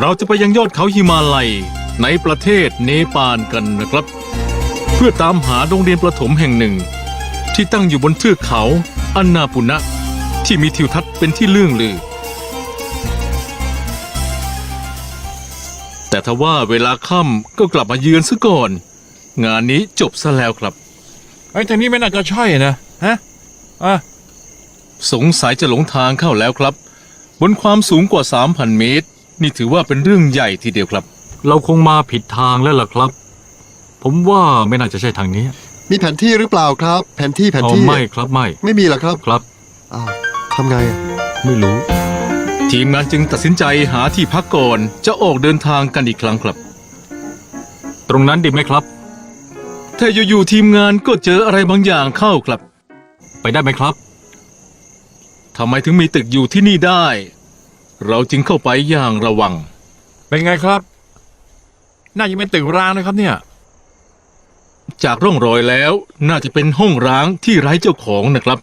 เราจะไปยังยอดเขาหิมาลัยในประเทศเนปาลกันนะครับ เพื่อตามหาโรงเรียนประถมแห่งหนึ่ง ที่ตั้งอยู่บนเทือกเขาอันนาปุณะที่มีทิวทัศน์เป็นที่เลื่องลือ แต่ทว่าเวลาค่ำก็กลับมาเยือนซะก่อน งานนี้จบซะแล้วครับ ไอ้ทางนี้ไม่น่าจะใช่นะฮะอะสงสัยจะหลงทางเข้าแล้วครับ บนความสูงกว่า 3,000 เมตร นี่ถือว่าเป็นเรื่องใหญ่ทีเดียวครับ เราคงมาผิดทางแล้วล่ะครับ ผมว่าไม่น่าจะใช่ทางนี้มีแผนที่หรือเปล่าครับ แผนที่แผนอ๋อที่ไม่ครับไม่ไม่มีเหรอครับครับ อ้าวทำไงอะไม่รู้ ทีมงานจึงตัดสินใจหาที่พักก่อนจะออกเดินทางกันอีกครั้งครับ ตรงนั้นดีไหมครับ แต่อยู่ๆทีมงานก็เจออะไรบางอย่างเข้าครับ ไปได้ไหมครับ ทำไมถึงมีตึกอยู่ที่นี่ได้ เราจึงเข้าไปอย่างระวัง เป็นไงครับ น่าจะเป็นตึกร้างนะครับเนี่ย จากร่องรอยแล้วน่าจะเป็นห้องร้างที่ไร้เจ้าของนะครับ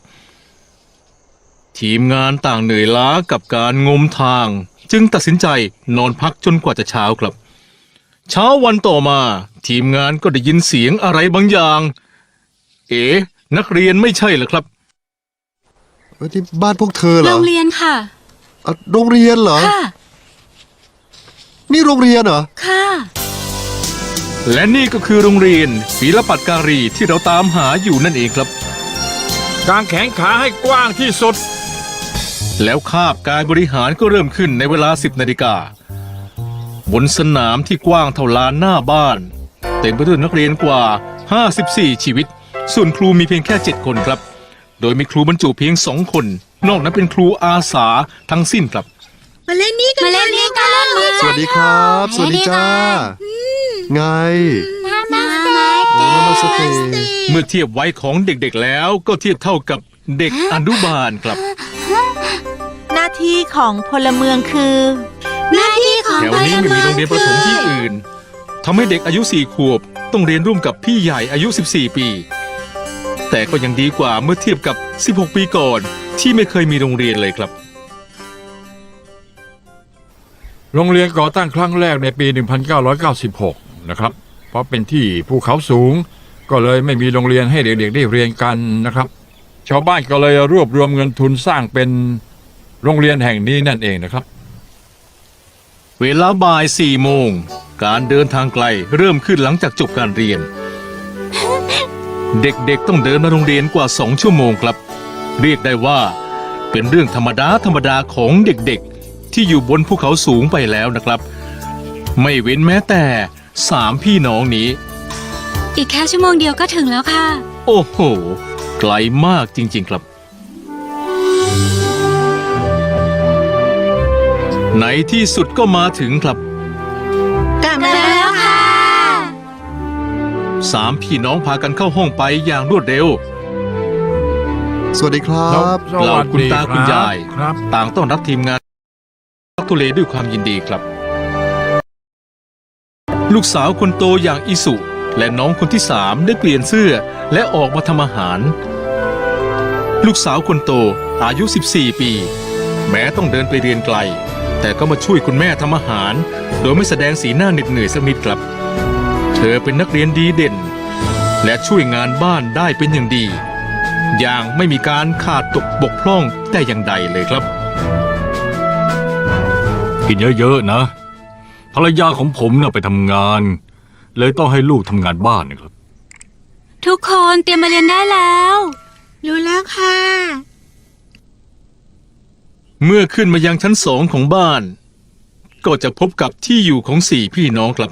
ทีมงานต่างเหนื่อยล้ากับการงมทาง จึงตัดสินใจนอนพักจนกว่าจะเช้าครับ เช้าวันต่อมา ทีมงานก็ได้ยินเสียงอะไรบางอย่าง เอ๋นักเรียนไม่ใช่เหรอครับ เอ้ยที่บ้านพวกเธอเหรโรองเรียนค่ะ อะโรงเรียนเหรอ ค่ะ นี่โรงเรียนเหรอ ค่ะ และนี่ก็คือโรงเรียนศิลปัตการีที่เราตามหาอยู่นั่นเองครับ กางแขนขาให้กว้างที่สุด แล้วคาบการบริหารก็เริ่มขึ้นในเวลา 10นาฬิกาบนสนามที่กว้างเท่าลานหน้าบ้าน เต็มไปด้วยนักเรียนกว่า 54 ชีวิต ส่วนครูมีเพียงแค่ 7 คนครับ โดยมีครูบรรจุเพียง 2 คน นอกนั้นเป็นครูอาสาทั้งสิ้นครับ มาเล่นนี่กันมาเล่นนี่กันสวัสดีครับ สวัสดีจ้า ไงนามาสเตโอ้นามาสเตเมื่อเทียบไว้ของเด็กๆแล้วก็เทียบเท่ากับเด็กอนุบาลครับ หน้าที่ของพลเมืองคือ หน้าที่ของแถวนี้ไม่มีโรงเรียนประถมที่อื่นทำให้เด็กอายุ4ขวบต้องเรียนร่วมกับพี่ใหญ่อายุ 14 ปี แต่ก็ยังดีกว่าเมื่อเทียบกับ 16 ปีก่อน ที่ไม่เคยมีโรงเรียนเลยครับ โรงเรียนก่อตั้งครั้งแรกในปี 1996 นะครับ เพราะเป็นที่ภูเขาสูง ก็เลยไม่มีโรงเรียนให้เด็กๆได้เรียนกันนะครับ ชาวบ้านก็เลยรวบรวมเงินทุนสร้างเป็นโรงเรียนแห่งนี้นั่นเองนะครับ เวลาบ่าย4โมง การเดินทางไกลเริ่มขึ้นหลังจากจบการเรียน เด็กๆต้องเดินมาโรงเรียนกว่า2ชั่วโมงครับ เรียกได้ว่า เป็นเรื่องธรรมดาธรรมดาของเด็กๆ ที่อยู่บนภูเขาสูงไปแล้วนะครับ ไม่เว้นแม้แต่สามพี่น้องนี้ อีกแค่ชั่วโมงเดียวก็ถึงแล้วค่ะ โอ้โห ไกลมากจริงๆครับ ในที่สุดก็มาถึงครับกลับมาแล้วค่ะสามพี่น้องพากันเข้าห้องไปอย่างรวดเร็ว สวัสดีครับสวัสดีเหล่าคุณตารับคุณยาย ครับต่างต้อนรับทีมงานทักทุเลด้วยความยินดีครับ ลูกสาวคนโตอย่างอิสุ และน้องคนที่สามได้เปลี่ยนเสื้อและออกมาทำอาหาร ลูกสาวคนโตอายุ 14 ปี แม้ต้องเดินไปเรียนไกล แต่ก็มาช่วยคุณแม่ทำอาหาร โดยไม่แสดงสีหน้าเหน็ดเหนื่อยสักนิดครับ เธอเป็นนักเรียนดีเด่น และช่วยงานบ้านได้เป็นอย่างดี อย่างไม่มีการขาดตกบกพร่องแต่อย่างใดเลยครับ กินเยอะๆนะ ภรรยาของผมน่ะไปทำงาน เลยต้องให้ลูกทำงานบ้านนะครับ ทุกคนเตรียมมาเรียนได้แล้ว รู้แล้วค่ะ เมื่อขึ้นมายังชั้นสองของบ้าน ก็จะพบกับที่อยู่ของสี่พี่น้องครับ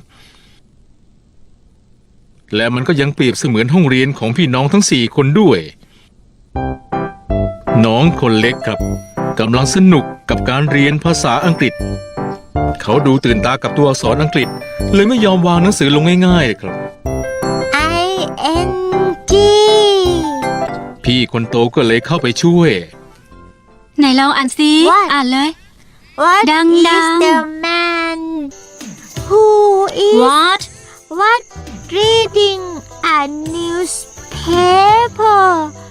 และมันก็ยังเปรียบเสมือนห้องเรียนของพี่น้องทั้งสี่คนด้วย น้องคนเล็กครับกำลังสนุกกับการเรียนภาษาอังกฤษ เขาดูตื่นตากับตัวอักษรอังกฤษ เลยไม่ยอมวางหนังสือลงง่ายๆครับ I N G พี่คนโตก็เลยเข้าไปช่วย ไหนลองอ่านซิ What? อ่านเลย What Dang is dang. the man who is What what reading a newspaper ภาษาอัง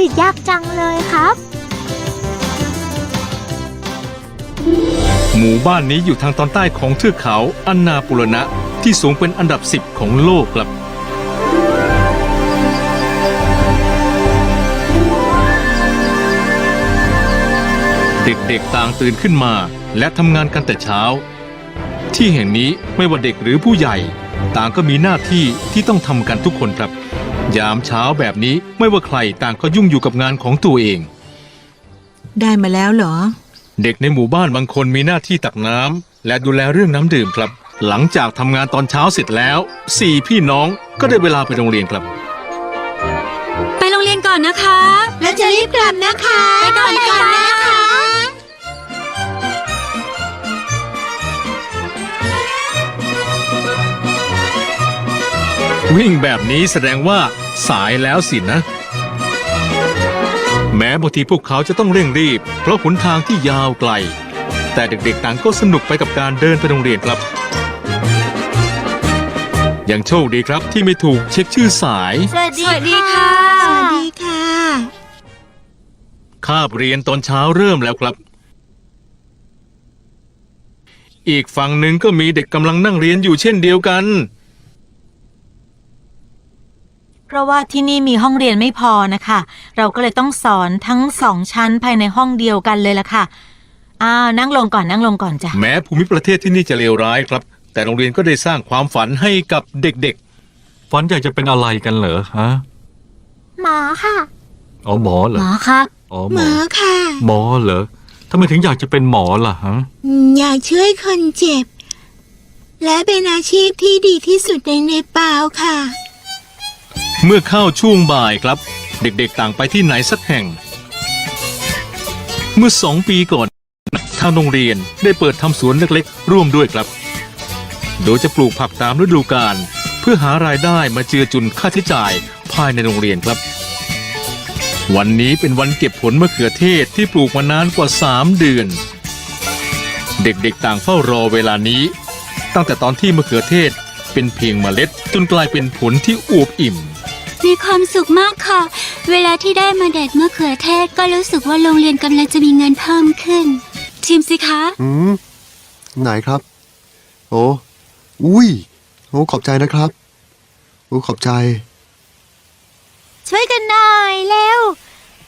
กฤษยากจังเลยครับ หมู่บ้านนี้อยู่ทางตอนใต้ของเทือกเขาอันนาปุรณะที่สูงเป็นอันดับ 10 ของโลกครับ เด็กๆต่างตื่นขึ้นมาและทำงานกันแต่เช้า ที่แห่งนี้ไม่ว่าเด็กหรือผู้ใหญ่ ต่างก็มีหน้าที่ที่ต้องทำกันทุกคนครับ ยามเช้าแบบนี้ไม่ว่าใครต่างก็ยุ่งอยู่กับงานของตัวเอง ได้มาแล้วเหรอ เด็กในหมู่บ้านบางคนมีหน้าที่ตักน้ำและดูแลเรื่องน้ำดื่มครับ หลังจากทำงานตอนเช้าเสร็จแล้วสี่พี่น้องก็ได้เวลาไปโรงเรียนครับ ไปโรงเรียนก่อนนะคะ แล้วจะรีบกลับนะคะไปก่อนค่ะวิ่งแบบนี้แสดงว่า สายแล้วสินะ แม้บางทีพวกเขาจะต้องเร่งรีบ เพราะหนทางที่ยาวไกล แต่เด็กๆ ต่างก็สนุกไปกับการเดินไปโรงเรียนครับ ยังโชคดีครับที่ไม่ถูกเช็คชื่อสาย สวัสสวัสดีค่ะ สวัสดีค่ะ คาบเรียนตอนเช้าเริ่มแล้วครับ อีกฝั่งหนึ่งก็มีเด็กกำลังนั่งเรียนอยู่เช่นเดียวกัน เพราะว่าที่นี่มีห้องเรียนไม่พอนะคะ เราก็เลยต้องสอนทั้งสองชั้นภายในห้องเดียวกันเลยล่ะค่ะอ้าวนั่งลงก่อนนั่งลงก่อนจ้ะแม้ภูมิประเทศที่นี่จะเลวร้ายครับ แต่โรงเรียนก็ได้สร้างความฝันให้กับเด็กฝันอยากจะเป็นอะไรกันเหรอฮะหมอค่ะ อ๋อหมอเหรหอมอครับ อ๋อหหมมออค่ะ หมอเหรอทำไมถึงอยากจะเป็นหมอล่ะฮะอยากช่วยคนเจ็บ และเป็นอาชีพที่ดีที่สุดในเนปาลค่ะๆ เมื่อเข้าช่วงบ่ายครับ เด็กๆต่างไปที่ไหนสักแห่ง เมื่อสองปีก่อน ทางโรงเรียนได้เปิดทำสวนเล็กๆ ร่วมด้วยครับ โดยจะปลูกผักตามฤดูกาลเพื่อหารายได้มาเจือจุนค่าใช้จ่ายภายในโรงเรียนครับ วันนี้เป็นวันเก็บผลมะเขือเทศที่ปลูกมานานกว่า 3 เดือน เด็กๆต่างเฝ้ารอเวลานี้ ตั้งแต่ตอนที่มะเขือเทศเป็นเพียงเมล็ดจนกลายเป็นผลที่อวบอิ่ม มีความสุขมากค่ะ เวลาที่ได้มาเด็ดมะเขือเทศก็รู้สึกว่าโรงเรียนกำลังจะมีเงินเพิ่มขึ้น ชิมสิคะ อืม ไหนครับ โอ้อุ้ยโอ้ขอบใจนะครับโอ้ขอบใจ ช่วยกันหน่อยเร็ว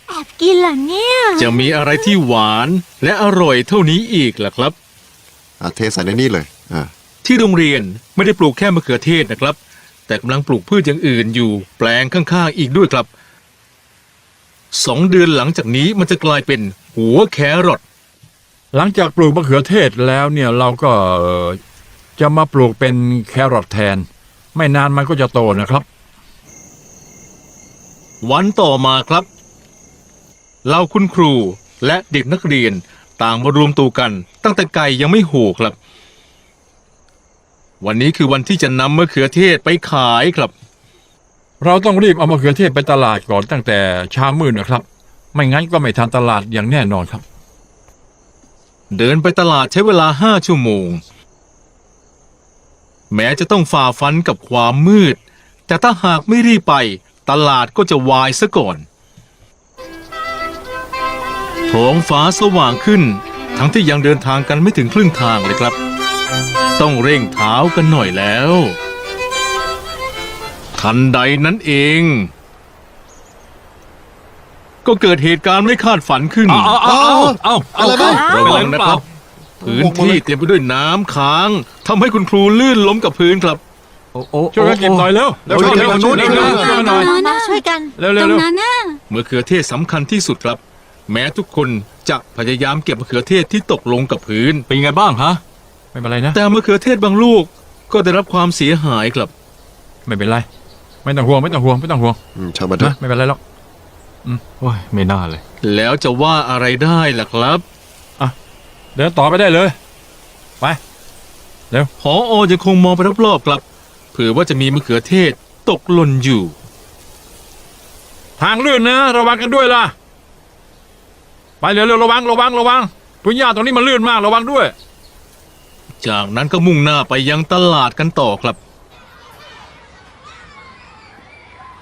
แอบกินเหรอเนี่ยจะมีอะไรที่หวานและอร่อยเท่านี้อีกล่ะครับ อะเทใส่ในนี่เลย อ่าที่โรงเรียนไม่ได้ปลูกแค่มะเขือเทศนะครับ แต่กำลังปลูกพืชอย่างอื่นอยู่แปลงข้างๆอีกด้วยครับสองเดือนหลังจากนี้มันจะกลายเป็นหัวแครอทหลังจากปลูกมะเขือเทศแล้วเนี่ยเราก็เอ่อจะมาปลูกเป็นแครอทแทน ไม่นานมันก็จะโตนะครับ วันต่อมาครับเราคุณครูและเด็กนักเรียนต่างมารวมตัวกัน ตั้งแต่ไก่ยังไม่โหครับ วันนี้คือวันที่จะนำมะเขือเทศไปขายครับ เราต้องรีบเอามะเขือเทศไปตลาดก่อนตั้งแต่เช้ามืดนะครับ ไม่งั้นก็ไม่ทันตลาดอย่างแน่นอนครับ เดินไปตลาดใช้เวลาห้าชั่วโมง แม้จะต้องฝ่าฟันกับความมืด แต่ถ้าหากไม่รีบไป ตลาดก็จะวายซะก่อนท้องฟ้าสว่างขึ้น ทั้งที่ยังเดินทางกันไม่ถึงครึ่งทางเลยครับ ต้องเร่งเท้ากันหน่อยแล้ว ทันใดนั้นเอง ก็เกิดเหตุการณ์ไม่คาดฝันขึ้นเอาเอาเอาเอาเอาอะไรบ้างระวังนะครับ พื้นที่เต็มไปด้วยน้ำค้างทำให้คุณครูลื่นล้มกับพื้นครับ โอ้โอ้ช่วยกันเก็บหน่อยเร็วเร็วช่วยกันเร็วเก็บช่วยหน่เร็อวยเร็วช่วยกันหน่อยมาช่วยกันเร็วตเร็วรงเร็วนั้นน่ะมะเขือเทศสำคัญที่สุดครับ แม้ทุกคนจะพยายามเก็บมะเขือเทศที่ตกลงกับพื้นเป็นไงบ้างฮะ ไม่เป็นไรนะ แต่มะเขือเทศบางลูกก็ได้รับความเสียหายครับ ไม่เป็นไร ไม่ต้องห่วงไม่ต้องห่วงไม่ต้องห่วงอืมช่างมาเถนะอะไม่เป็นไรหรอกโอ้ยไม่น่าเลย แล้วจะว่าอะไรได้ล่ะครับ เดินต่อไปได้เลย ไป พออยังคงมองไปรอบๆครับ เผื่อว่าจะมีมะเขือเทศตกหล่นอยู่ ทางลื่นนะระวังกันด้วยล่ะ ไปเร็วๆระวังระวังระวังพื้นหญ้าตรงนี้มันลื่นมากระวังด้วย จากนั้นก็มุ่งหน้าไปยังตลาดกันต่อครับ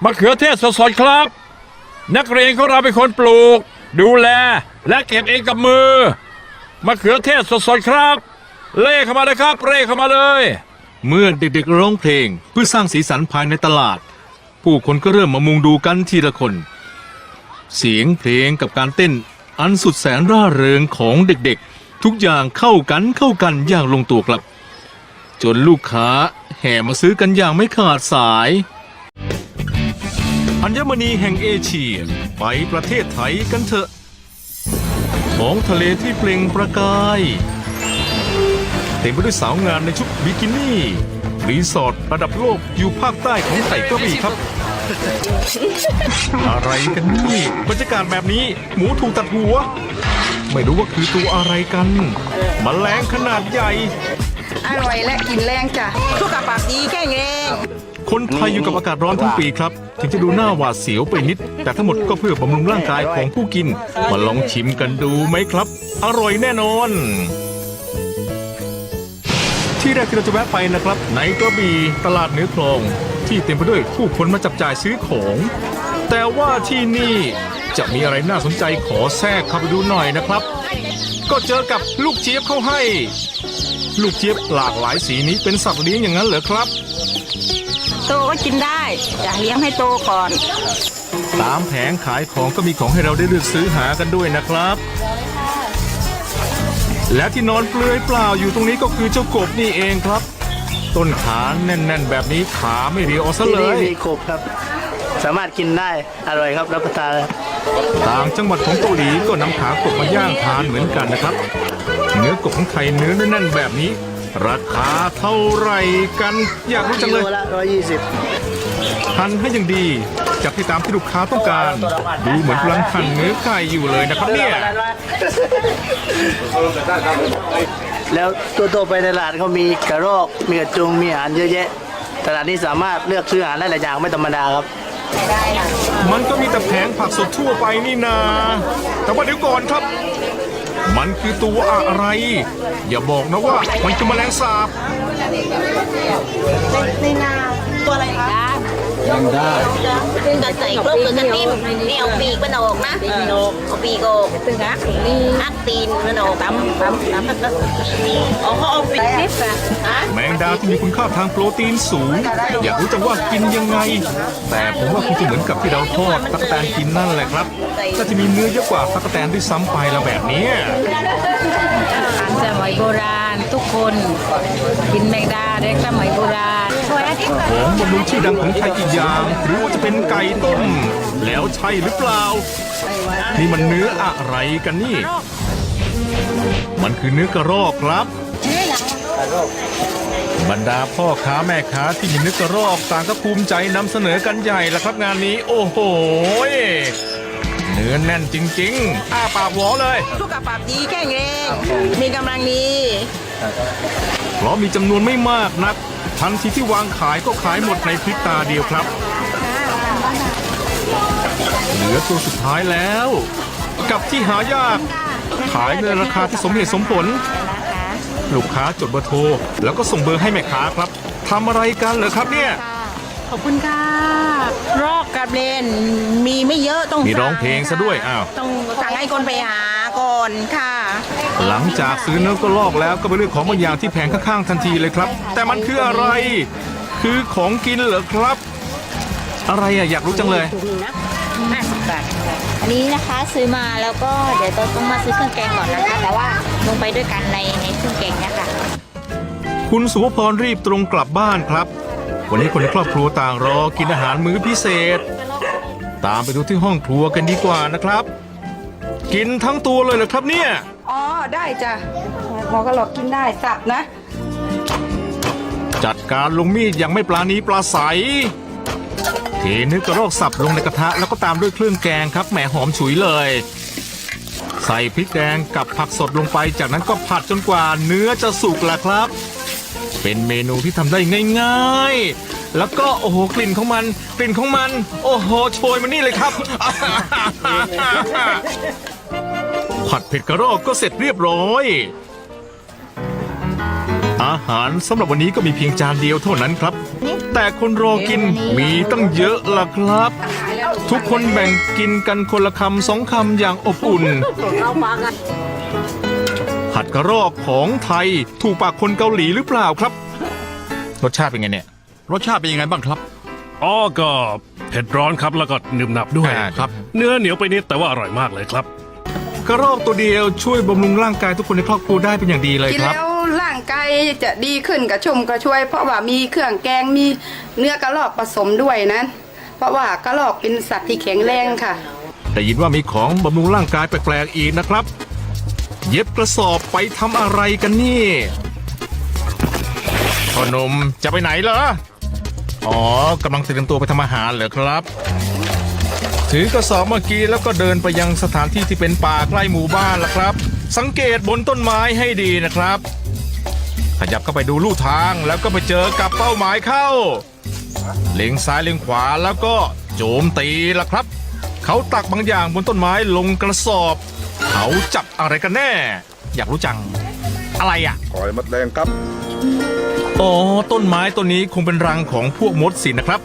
มะเขือเทศสดๆครับ นักเรียนของเราเป็นคนปลูก ดูแล และเก็บเองกับมือมะเขือเทศสดๆครับ เล่เข้ามาเลยครับ เร่เข้ามาเลย เมื่อเด็กๆร้องเพลงเพื่อสร้างสีสันภายในตลาด ผู้คนก็เริ่มมามุงดูกันทีละคน เสียงเพลงกับการเต้นอันสุดแสนร่าเริงของเด็กๆ ทุกอย่างเข้ากันเข้ากันอย่างลงตัวครับ จนลูกค้าแห่มาซื้อกันอย่างไม่ขาดสาย อัญมณีแห่งเอเชีย ไปประเทศไทยกันเถอะท้องทะเลที่เปล่งประกายเต็มไปด้วยสาวงามในชุดบิกินี่รีสอร์ทระดับโลกอยู่ภาคใต้ของไต่กระบี่ครับ อะไรกันนี่บรรยากาศแบบนี้หมูถูกตัดหัว ไม่รู้ว่าคือตัวอะไรกันมแมลงขนาดใหญ่ อร่อยและกินแรงจ้ะสุขภาพดีแข็งแรงคนไทยอยู่กับอากาศร้อนทั้งปีครับ ถึงจะดูหน้าหวาดเสียวไปนิด แต่ทั้งหมดก็เพื่อบำรุงร่างกายของผู้กิน มาลองชิมกันดูไหมครับ อร่อยแน่นอน ที่แรกที่เราจะแวะไปนะครับ ในกระบี่ตลาดเนื้อคลอง ที่เต็มไปด้วยผู้คนมาจับจ่ายซื้อของ แต่ว่าที่นี่จะมีอะไรน่าสนใจขอแทรกเข้าไปดูหน่อยนะครับ ก็เจอกับลูกเจี๊ยบเข้าให้ ลูกเจี๊ยบหลากหลายสีนี้เป็นสัตว์เลี้ยงอย่างนั้นเหรอครับ โตก็กินได้จะเลี้ยงให้โตก่อน ตามแผงขายของก็มีของให้เราได้เลือกซื้อหากันด้วยนะครับ และที่นอนเปลือยเปล่าอยู่ตรงนี้ก็คือเจ้ากบนี่เองครับ ต้นขาแน่นๆ แบบนี้ขาไม่เรียวเอาซะที่เลนี่ย มีกบครับ สามารถกินได้อร่อยครับรับประทานต่างจังหวัดของเกาหลีก็นำขากบมาย่างทานเหมือนกันนะครับ เนื้อกบของไทยเนื้อแน่นๆแบบนี้ ราคาเท่าไหร่กันอยากรู้จักิงโลเลยละร้อยยี่สิบหั่นให้อย่างดี จับที่ตามที่ลูกค้าต้องการ ดูเหมือนกำลังหั่นเนื้อไก่อยู่เลยนะครับเนี่ย แล้วตัวๆไปในตลาดเขามีกระรอกมีกระจุงมีอาหารเยอะแยะ ตลาดนี้สามารถเลือกซื้ออาหารได้หลายอย่างไม่ธรรมดาครับ มันก็มีแต่แผงผักสดทั่วไปนี่นา แต่ว่าเดี๋ยวก่อนครับ มันคือตัวอะไร อย่าบอกนะว่ามันคือแมลงสาบ ซึ่งก็ใส่กลบกับกระนิ่มนี่เอาปีกมันออกนะเอาปีกออกตึงฮักนี่ฮักตีนมันออกตำตำตำเอาเขาเอาปีกนิดนะฮะแมงดาที่มีคุณค่าทางโปรตีนสูง อยากรู้จังว่ากินยังไง แต่ผมว่าคงจะเหมือนกับที่เราทอดตักแตนกินนั่นแหละครับน่าจะมีเนื้อเยอะกว่าตักแตนด้วยซ้ำไปแล้วแบบนี้อาหารสมัยโบราณทุกคนกินแมงดาเด็กสมัยโบราณ ของบำรุงชื่อดังของไทยอีกอย่าง หรือว่าจะเป็นไก่ต้ม แล้วใช่หรือเปล่า นี่มันเนื้ออะไรกันนี่ มันคือเนื้อกระรอกครับบรรดาพ่อค้าแม่ค้าที่มีเนื้อกระรอกต่างก็ภูมิใจนำเสนอกันใหญ่ละครับงานนี้ โอ้โหเนื้อแน่นจริง ๆ อ้าปากหวอเลยสุขภาพดีแข็งแรงมีกำลังดีเพราะมีจำนวนไม่มากนัก ทันทีที่วางขายก็ขายหมดในพริบตาเดียวครับ เหลือตัวสุดท้ายแล้ว กับที่หายาก ขายในราคาที่สมเหตุสมผล ลูกค้าจดเบอร์โทร แล้วก็ส่งเบอร์ให้แม่ค้าครับทำอะไรกันเหรอครับเนี่ย ขอบคุณค่ะรอกกับเลนมีไม่เยอะต้องมีร้องเพลงซะด้วยอ้าว ต้องสั่งให้คนไปหา ก่อนค่ะ หลังจากซื้อเนื้อกระลอกแล้วก็ไปเลือกของบางอย่างที่แผงข้างๆทันทีเลยครับ แต่มันคืออะไร คือของกินเหรอครับ อะไรอะอยากรู้จังเลยอันนี้นะคะซื้อมาแล้วก็เดี๋ยวต้องมาซื้อเครื่องแกงก่อนนะคะแต่ว่าลงไปด้วยกันในในเครื่องแกงเนี่ยค่ะคุณสุภพรรีบตรงกลับบ้านครับ วันนี้คนในครอบครัวต่างรอกินอาหารมื้อพิเศษ ตามไปดูที่ห้องครัวกันดีกว่านะครับ กินทั้งตัวเลยเหรอครับเนี่ย อ๋อ ได้จ้ะพอก็หลอกกินได้สับนะ จัดการลงมีดอย่างไม่ปลาณีปลาใสเทเนื้อกระรอกสับลงในกระทะแล้วก็ตามด้วยเครื่องแกงครับแหมหอมฉุยเลย ใส่พริกแดงกับผักสดลงไป จากนั้นก็ผัดจนกว่าเนื้อจะสุกแหละครับ เป็นเมนูที่ทำได้ง่ายๆ แล้วก็โอ้โหกลิ่นของมันกลิ่นของมัน โอ้โหโชยมานี่เลยครับ ผัดเผ็ดกระรอกก็เสร็จเรียบร้อย อาหารสำหรับวันนี้ก็มีเพียงจานเดียวเท่านั้นครับ แต่คนรอกินมีตั้งเยอะล่ะครับ ทุกคนแบ่งกินกันคนละคำสองคำอย่างอบอุ่น ผัดกระรอกของไทยถูกปากคนเกาหลีหรือเปล่าครับ รสชาติเป็นไงเนี่ย รสชาติเป็นยังไงบ้างครับ อ๋อก็เผ็ดร้อนครับแล้วก็หนึบหนับด้วย อ่าครับ เนื้อเหนียวไปนิดแต่ว่าอร่อยมากเลยครับ กระรอกตัวเดียวช่วยบำรุงร่างกายทุกคนในครอบครัวได้เป็นอย่างดีเลยกินครับ แล้วร่างกายจะดีขึ้นกระชุ่มกระชวย เพราะว่ามีเครื่องแกงมีเนื้อกระรอกผสมด้วยนะ เพราะว่ากระรอกเป็นสัตว์ที่แข็งแรงค่ะ ได้ยินว่ามีของบำรุงร่างกายแปลกๆอีกนะครับ เย็บกระสอบไปทำอะไรกันนี่พ่อหนมจะไปไหนเหรอ อ๋อกำลังเตรียมตัวไปทำอาหารเหรอครับ ถือกระสอบเมื่อกี้แล้วก็เดินไปยังสถานที่ที่เป็นป่าใกล้หมู่บ้านล่ะครับ สังเกตบนต้นไม้ให้ดีนะครับ ขยับเข้าไปดูลู่ทางแล้วก็ไปเจอกับเป้าหมายเข้า เล็งซ้ายเล็งขวาแล้วก็โจมตีล่ะครับ เขาตักบางอย่างบนต้นไม้ลงกระสอบ เขาจับอะไรกันแน่ อยากรู้จัง อะไรอะคอยมัดแรงครับอ๋อต้นไม้ต้นนี้คงเป็นรังของพวกมดสินะครับ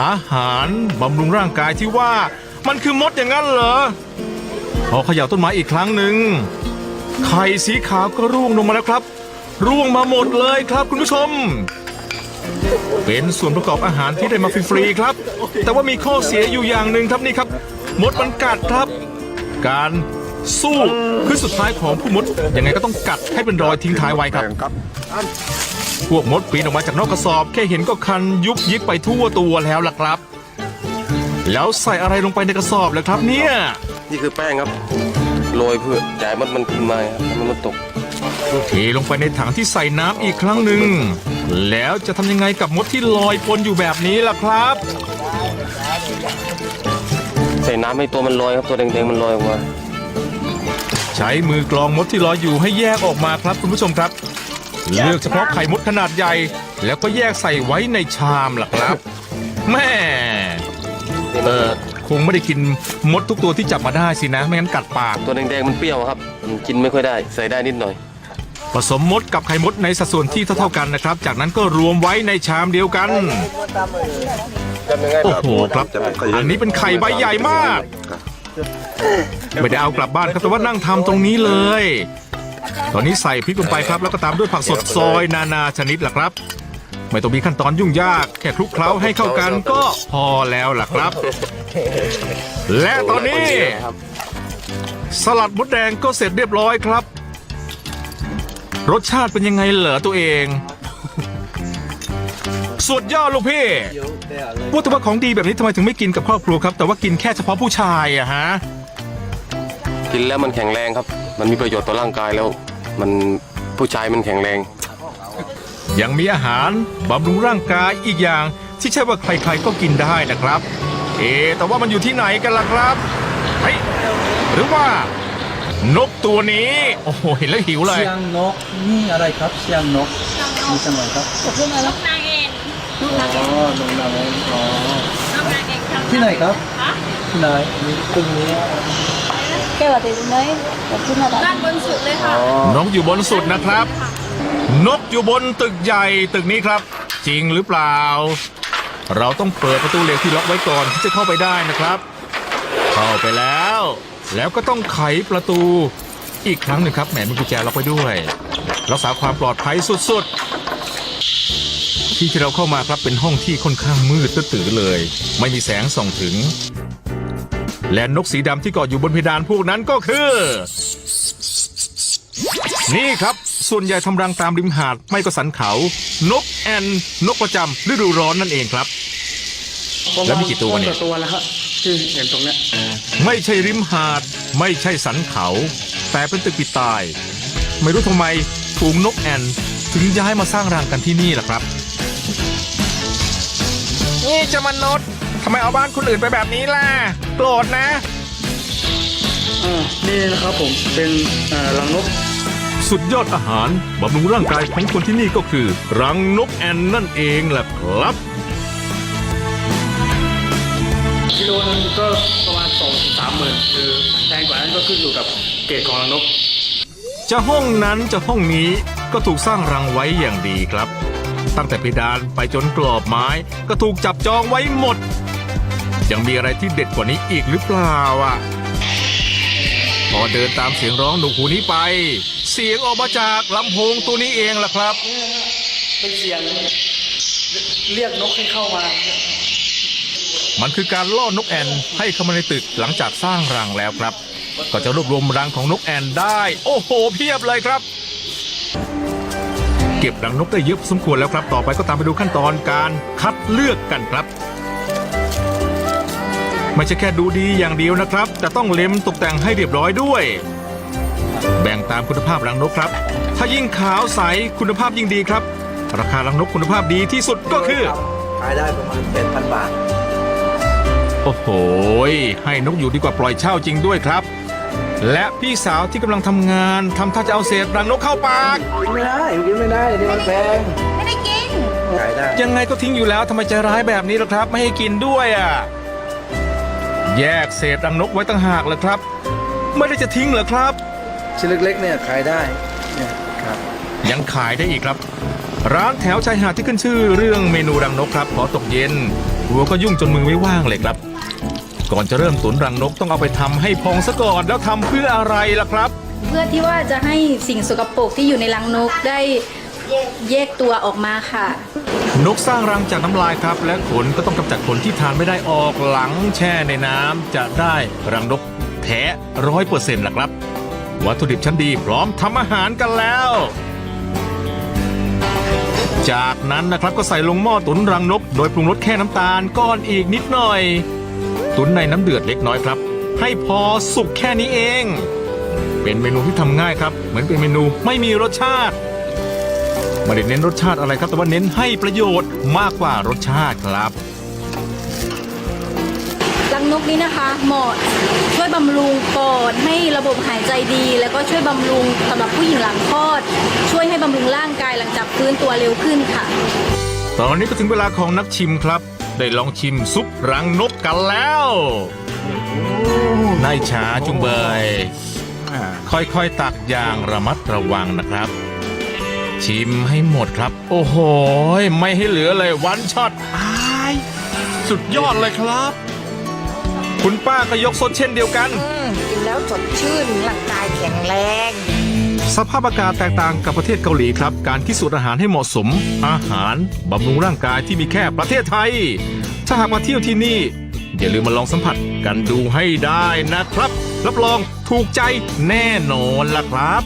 อาหารบำรุงร่างกายที่ว่ามันคือมดอย่างนั้นเหรอพอเขย่าต้นไม้อีกครั้งหนึ่งไข่สีขาวก็ร่วงลงมาแล้วครับ ร่วงมาหมดเลยครับคุณผู้ชม เป็นส่วนประกอบอาหารที่ได้มาฟรีๆครับ แต่ว่ามีข้อเสียอยู่อย่างหนึ่งครับนี่ครับ มดมันกัดครับ การสู้คือสุดท้ายของผู้มดยังไงก็ต้องกัดให้เป็นรอยทิ้งท้ายไว้ครับแรงครับ พวกมดปีนออกมาจากนอกกระสอบ แค่เห็นก็คันยุบยิบไปทั่วตัวแล้วล่ะครับ แล้วใส่อะไรลงไปในกระสอบเลยครับเนี่ย นี่คือแป้งครับโรยเพื่อจ่ายมันมันขึ้นมาครับให้มันมันตกเทลงไปในถังที่ใส่น้ำอีกครั้งหนึ่ง แล้วจะทำยังไงกับมดที่ลอยปนอยู่แบบนี้ล่ะครับ ใส่น้ำให้ตัวมันลอยครับตัวแดงๆมันลอยออกมา ใช้มือกรองมดที่ลอยอยู่ให้แยกออกมาครับคุณผู้ชมครับ เลือกเฉพาะไข่มดขนาดใหญ่ แล้วก็แยกใส่ไว้ในชามล่ะครับ แม่เออคงไม่ได้กินมดทุกตัวที่จับมาได้สินะ ไม่งั้นกัดปาก ตัวแดงๆมันเปรี้ยวครับมันกินไม่ค่อยได้ ใส่ได้นิดหน่อย ผสมมดกับไข่มดในสัดส่วนที่เท่าๆกันนะครับ จากนั้นก็รวมไว้ในชามเดียวกัน โอ้โหครับ อันนี้เป็นไข่ใบใหญ่มาก ไม่ได้เอากลับบ้านครับแต่ว่านั่งทำตรงนี้เลย ตอนนี้ใส่พริกลงไปครับแล้วก็ตามด้วยผักสดซอยนานาชนิดล่ะครับ ไม่ต้องมีขั้นตอนยุ่งยาก แค่คลุกเคล้าให้เข้ากันก็พอแล้วล่ะครับ และตอนนี้ สลัดมดแดงก็เสร็จเรียบร้อยครับ รสชาติเป็นยังไงเหรอตัวเองสุดยอดลูกพี่ว่าแต่ว่าของดีแบบนี้ทำไมถึงไม่กินกับครอบครัวครับ แต่ว่ากินแค่เฉพาะผู้ชายอะฮะ กินแล้วมันแข็งแรงครับ มันมีประโยชน์ต่อร่างกายแล้ว มันผู้ชายมันแข็งแรง ยังมีอาหารบำรุงร่างกายอีกอย่าง ที่ใช่ว่าใครๆก็กินได้นะครับ เอะแต่ว่ามันอยู่ที่ไหนกันล่ะครับเฮ้ยหรือว่า นกตัวนี้ โอ้โหเห็นแล้วหิวเลยนกนี่อะไรครับเชียงนกมีสมัยครับนกนางเอ็นอ๋อนกนางอ๋อที่ไหนครับที่ไหนมีตรงนี้ แกว่าติดไหนด้านบนสุดเลยค่ะนกอยู่บนสุดนะครับ นกอยู่บนตึกใหญ่ตึกนี้ครับ จริงหรือเปล่า เราต้องเปิดประตูเหล็กที่ล็อกไว้ก่อนที่จะเข้าไปได้นะครับ เข้าไปแล้ว แล้วก็ต้องไขประตู อีกครั้งหนึ่งครับแหมมีกุญแจล็อกไว้ด้วยรักษาความปลอดภัยสุดๆ ที่ที่เราเข้ามาครับเป็นห้องที่ค่อนข้างมืดตื้อๆเลย ไม่มีแสงส่องถึง และนกสีดำที่เกาะอยู่บนเพดานพวกนั้นก็คือ นี่ครับ ส่วนใหญ่ทำรังตามริมหาดไม่ก็สันเขา นกแอนนกประจำฤดูร้อนนั่นเองครับ แล้วมีกี่ตัวเนี่ย ตัวแล้วครับที่เห็นตรงเนี้ยไม่ใช่ริมหาด ไม่ใช่สันเขา แต่เป็นตึกปิดตาย ไม่รู้ทำไมฝูงนกแอนถึงย้ายมาสร้างรังกันที่นี่ล่ะครับ นี่จะมนุษย์ทำไมเอาบ้านคนอื่นไปแบบนี้ล่ะ โกรธนะ อ่านี่นะครับผมเป็นเอ่อรังนกสุดยอดอาหารบำรุงร่างกายของคนที่นี่ก็คือ รังนกแอนนั่นเองแหละครับ กิโลนึงก็ประมาณสองถึงสามหมื่นคือแพงกว่านั้นก็ขึ้นอยู่กับเกรดของรังนก จะห้องนั้นจะห้องนี้ก็ถูกสร้างรังไว้อย่างดีครับ ตั้งแต่เพดานไปจนกรอบไม้ก็ถูกจับจองไว้หมด ยังมีอะไรที่เด็ดกว่านี้อีกหรือเปล่าอะ พอเดินตามเสียงร้องหนูหูนี้ไป เสียงออกมาจากลำโพงตัวนี้เองล่ะครับ เป็นเสียงเรียกนกให้เข้ามา มันคือการล่อนกแอ่นให้เข้ามาในตึกหลังจากสร้างรังแล้วครับ ก็จะรวบรวมรังของนกแอ่นได้ โอ้โห เพียบเลยครับเก็บรังนกได้เยอะพอสมควรแล้วครับ ต่อไปก็ตามไปดูขั้นตอนการคัดเลือกกันครับ ไม่ใช่แค่ดูดีอย่างเดียวนะครับ แต่ต้องเล็มตกแต่งให้เรียบร้อยด้วย แบ่งตามคุณภาพรังนกครับ ถ้ายิ่งขาวใสคุณภาพยิ่งดีครับ ราคารังนกคุณภาพดีที่สุดก็คือ ขายได้ประมาณ7,000 บาท โอ้โห ให้นกอยู่ดีกว่าปล่อยเช่าจริงด้วยครับ และพี่สาวที่กำลังทำงานทำท่าจะเอาเศษรังนกเข้าปาก กินไม่ได้กินไม่ได้เดี๋ยวมันแพงไม่ได้กิน ขายได้ ยังไงก็ทิ้งอยู่แล้วทำไมใจร้ายแบบนี้ล่ะครับ ไม่ให้กินด้วยอะ แยกเศษรังนกไว้ต่างหากเลยครับ ไม่ได้จะทิ้งเหรอครับ ชิ้นเล็กๆเนี่ยขายได้เนี่ยครับ ยังขายได้อีกครับ ร้านแถวชายหาดที่ขึ้นชื่อเรื่องเมนูรังนกครับพอตกเย็นหัวก็ยุ่งจนมือไม่ว่างเลยครับ ก่อนจะเริ่มตุนรังนกต้องเอาไปทำให้พองซะก่อนแล้วทำเพื่ออะไรล่ะครับ เพื่อที่ว่าจะให้สิ่งสกปรกที่อยู่ในรังนกได้แยกตัวออกมาค่ะ นกสร้างรังจากน้ำลายครับ และขนก็ต้องกำจัดขนที่ทานไม่ได้ออกหลังแช่ในน้ำจะได้รังนกแท้ร้อยเปอร์เซ็นต์ละครับ วัตถุดิบชั้นดีพร้อมทำอาหารกันแล้ว จากนั้นนะครับก็ใส่ลงหม้อตุ๋นรังนก โดยปรุงรสแค่น้ำตาลก้อนอีกนิดหน่อย ตุ๋นในน้ำเดือดเล็กน้อยครับ ให้พอสุกแค่นี้เอง เป็นเมนูที่ทำง่ายครับ เหมือนเป็นเมนูไม่มีรสชาติ ไม่ได้เน้นรสชาติอะไรครับ แต่ว่าเน้นให้ประโยชน์มากกว่ารสชาติครับ รังนกนี้นะคะเหมาะช่วยบำรุงปอดให้ระบบหายใจดี แล้วก็ช่วยบำรุงสำหรับผู้หญิงหลังคลอด ช่วยให้บำรุงร่างกายหลังจากฟื้นตัวเร็วขึ้นค่ะ ตอนนี้ก็ถึงเวลาของนักชิมครับ ได้ลองชิมซุปรังนกกันแล้วนายช้าจุงเบย ค่อยๆ ตักอย่างระมัดระวังนะครับ ชิมให้หมดครับ โอ้โห ไม่ให้เหลือเลยวันช็อตอาย สุดยอดเลยครับ คุณป้าก็ยกสดเช่นเดียวกันกินแล้วสดชื่นร่างกายแข็งแรง สภาพอากาศแตกต่างกับประเทศเกาหลีครับ การคิดสูตรอาหารให้เหมาะสม อาหารบำรุงร่างกายที่มีแค่ประเทศไทย ถ้าหากมาเที่ยวที่นี่ อย่าลืมมาลองสัมผัสกันดูให้ได้นะครับ รับรองถูกใจแน่นอนล่ะครับ